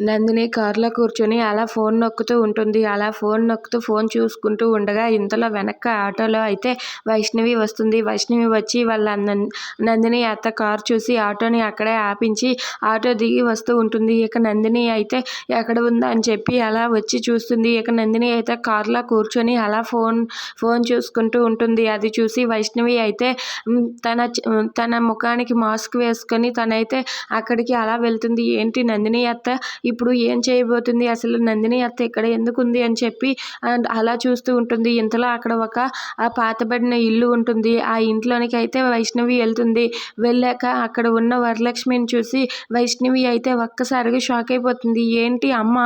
నందిని కారులో కూర్చొని అలా ఫోన్ నొక్కుతూ ఉంటుంది. అలా ఫోన్ నొక్కుతూ ఫోన్ చూసుకుంటూ ఉండగా ఇంతలో వెనక ఆటోలో అయితే వైష్ణవి వస్తుంది. వైష్ణవి వచ్చి వాళ్ళ నందిని అత్త కారు చూసి ఆటోని అక్కడే ఆపించి ఆటో దిగి వస్తూ ఉంటుంది. ఇక నందిని అయితే ఎక్కడ ఉందా అని చెప్పి అలా వచ్చి చూస్తుంది. ఇక నందిని అయితే కారులో కూర్చొని అలా ఫోన్ ఫోన్ చూసుకుంటూ ఉంటుంది. అది చూసి వైష్ణవి అయితే తన తన ముఖానికి మాస్క్ వేసుకొని తనైతే అక్కడికి అలా వెళ్తుంది. ఏంటి నందిని అత్త ఇప్పుడు ఏం చేయబోతుంది అసలు నందిని అత్త ఇక్కడ ఎందుకు ఉంది అని చెప్పి అలా చూస్తూ ఉంటుంది. ఇంతలో అక్కడ ఒక ఆ పాతబడిన ఇల్లు ఉంటుంది. ఆ ఇంట్లోనికి అయితే వైష్ణవి వెళ్తుంది. వెళ్ళాక అక్కడ ఉన్న వరలక్ష్మిని చూసి వైష్ణవి అయితే ఒక్కసారిగా షాక్ అయిపోతుంది. ఏంటి అమ్మ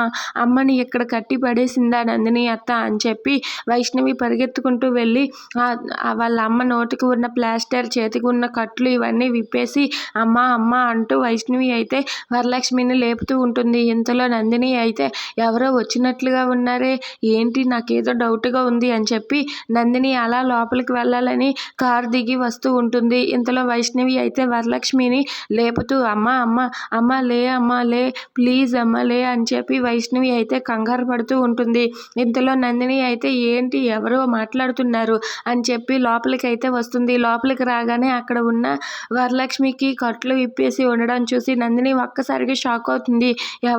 అమ్మని ఇక్కడ కట్టి పడేసిందా నందిని అత్త అని చెప్పి వైష్ణవి పరిగెత్తుకుంటూ వెళ్ళి వాళ్ళ అమ్మ నోటికి ఉన్న ప్లాస్టర్ చేతికి ఉన్న కట్లు ఇవన్నీ విప్పేసి అమ్మ అమ్మ అంటూ వైష్ణవి అయితే వరలక్ష్మిని లేపుతూ ఉంటుంది. ఇంతలో నందిని అయితే ఎవరో వచ్చినట్లుగా ఉన్నారే ఏంటి నాకేదో డౌట్గా ఉంది అని చెప్పి నందిని అలా లోపలికి వెళ్ళాలని కారు దిగి వస్తూ ఉంటుంది. ఇంతలో వైష్ణవి అయితే వరలక్ష్మిని లేపుతూ అమ్మ అమ్మ అమ్మ లే అమ్మ లే ప్లీజ్ అమ్మ లే అని చెప్పి వైష్ణవి అయితే కంగారు పడుతూ ఉంటుంది. ఇంతలో నందిని అయితే ఏంటి ఎవరో మాట్లాడుతున్నారు అని చెప్పి లోపలికి అయితే వస్తుంది. లోపలికి రాగానే అక్కడ ఉన్న వరలక్ష్మికి కట్లు విప్పేసి ఉండడం చూసి నందిని ఒక్కసారిగా షాక్ అవుతుంది.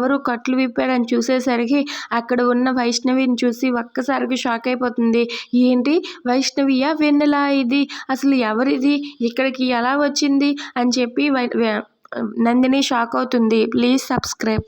ఎవరు కట్లు విప్పారని చూసేసరికి అక్కడ ఉన్న వైష్ణవిని చూసి ఒక్కసారిగా షాక్ అయిపోతుంది. ఏంటి? వైష్ణవియా? వెన్నెలా ఇది? అసలు ఎవరిది? ఇక్కడికి ఎలా వచ్చింది? అని చెప్పి నందిని షాక్ అవుతుంది. Please subscribe.